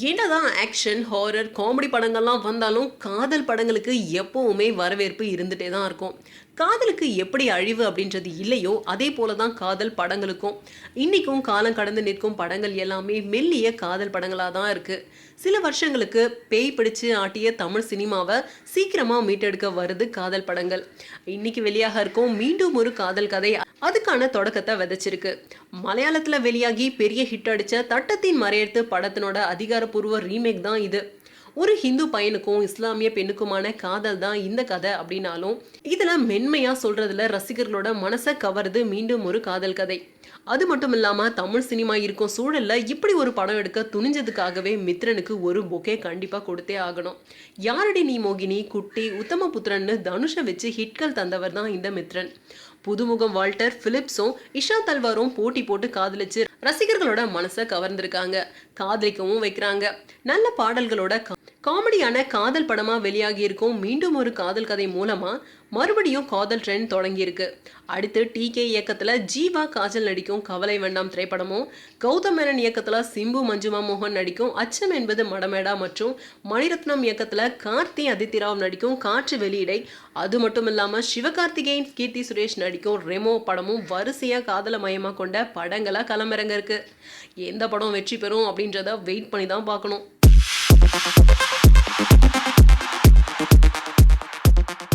என்னதான் action horror comedy படங்கள்லாம் வந்தாலும் காதல் படங்களுக்கு எப்பவுமே வரவேற்பு இருந்துகிட்டே தான் இருக்கும். காதலுக்கு எப்படி அழிவு அப்படின்றது இல்லையோ அதே போல தான் காதல் படங்களுக்கும். இன்றைக்கும் காலம் கடந்து நிற்கும் படங்கள் எல்லாமே மெல்லிய காதல் படங்களாக தான் இருக்கு. சில வருஷங்களுக்கு பேய் பிடிச்சு ஆட்டிய தமிழ் சினிமாவை சீக்கிரமாக மீட்டெடுக்க வருது காதல் படங்கள். இன்னைக்கு வெளியாக இருக்கும் மீண்டும் ஒரு காதல் கதை அதுக்கான தொடக்கத்தை விதைச்சிருக்கு. மலையாளத்தில் வெளியாகி பெரிய ஹிட் அடித்த தட்டத்தின் மறையெடுத்து படத்தினோட அதிகாரப்பூர்வ ரீமேக் தான் இது. ஒரு ஹிந்து பையனுக்கும் இஸ்லாமிய பெண்ணுக்குமான காதல் தான் இந்த கதை அப்படின்னாலும் இதுல மென்மையா சொல்றதுல ரசிகர்களோட மனசை கவருது மீண்டும் ஒரு காதல் கதை. அது மட்டும் இல்லாம தமிழ் சினிமா இருக்கும் சூழல்ல இப்படி ஒரு படம் எடுக்க துணிஞ்சதுக்காகவே மித்ரனுக்கு ஒரு பொக்கே கண்டிப்பா கொடுத்தே ஆகணும். யாரடி நீ மோகினி குட்டி உத்தமபுத்திரன்னு தனுஷை வச்சு ஹிட்கள் தந்தவர் தான் இந்த மித்ரன். புதுமுகம் வால்டர் பிலிப்ஸும் இஷா தல்வாரும் போட்டி போட்டு காதலிச்சு ரசிகர்களோட மனசை கவர்ந்திருக்காங்க. காதலிக்கவும் வைக்கிறாங்க. நல்ல பாடல்களோட காமெடியான காதல் படமாக வெளியாகி இருக்கும் மீண்டும் ஒரு காதல் கதை மூலமாக மறுபடியும் காதல் ட்ரெண்ட் தொடங்கியிருக்கு அடுத்து டிகே இயக்கத்தில் ஜீவா காஜல் நடிக்கும் கவலை வேண்டாம் திரைப்படமும் கௌதம் மேனன் இயக்கத்தில் சிம்பு மஞ்சுமா மோகன் நடிக்கும் அச்சம் என்பது மடமேடா மற்றும் மணிரத்னம் இயக்கத்தில் கார்த்தி அதித்திராவ் நடிக்கும் காற்று வெளியிடை. அது மட்டும் இல்லாமல் சிவகார்த்திகேயன் கீர்த்தி சுரேஷ் நடிக்கும் ரெமோ படமும் வரிசையாக காதல மையமாக கொண்ட படங்களாக களமிறங்க இருக்கு. எந்த படம் வெற்றி பெறும் அப்படின்றத வெயிட் பண்ணி தான் பார்க்கணும்.